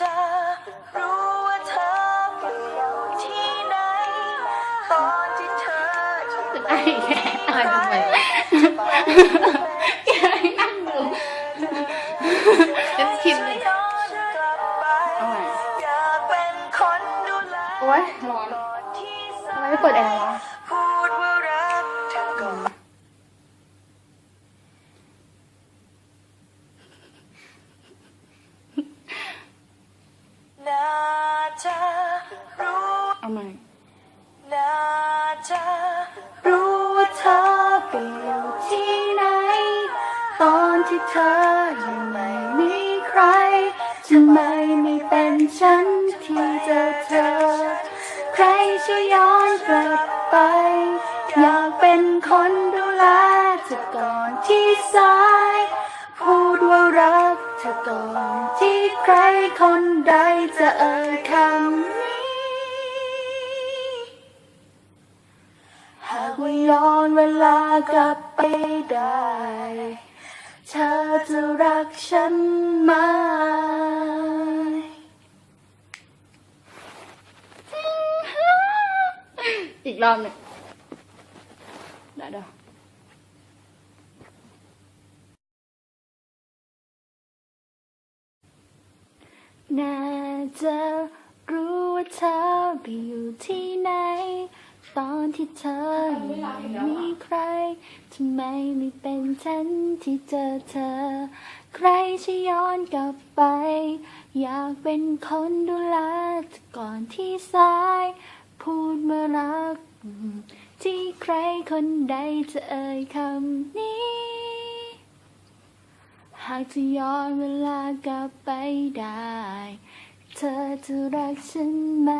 จะรู้ว่าเธออยู่ที่ไหน ตอนที่เธออยู่ไอ้แค่อะไรทำไมแกนั่งดูฉันคิดเลยย้อนกลับไปเอาใหม่อยากเป็นคนดูแลโอ๊ยร้อนทำไมไม่เปิดแอร์วะ จะรู้เอาใหม่น่าจะรู้ว่าเธอไปอยู่ที่ไหน ตอนที่เธอยังไม่มีใครทำไมไม่เป็นฉันที่เจอเธอ ใครช่วยย้อนกลับไป อยากเป็นคนดูแลเธอก่อนที่สาย พูดว่ารักเธอก่อนที่ใคนใดจะเอ่ยคำนี้ หากว่าย้อนเวลากลับไปได้ เธอจะรักฉันไหมอีกรอบหนึ่งเดี๋ยวเดี๋ยว น่าจะรู้ว่าเธอไปอยู่ที่ไหน ตอนที่เธอยังไม่มีใครทำไมไม่เป็นฉันที่เจอเธอ ใครจะย้อนกลับไป อยากเป็นคนดูแลก่อนที่สาย พูดเมื่อรัก ที่ใครคนใดจะเอ่ยคำนี้ หากจะย้อนเวลากลับไปได้ เธอจะรักฉันไหม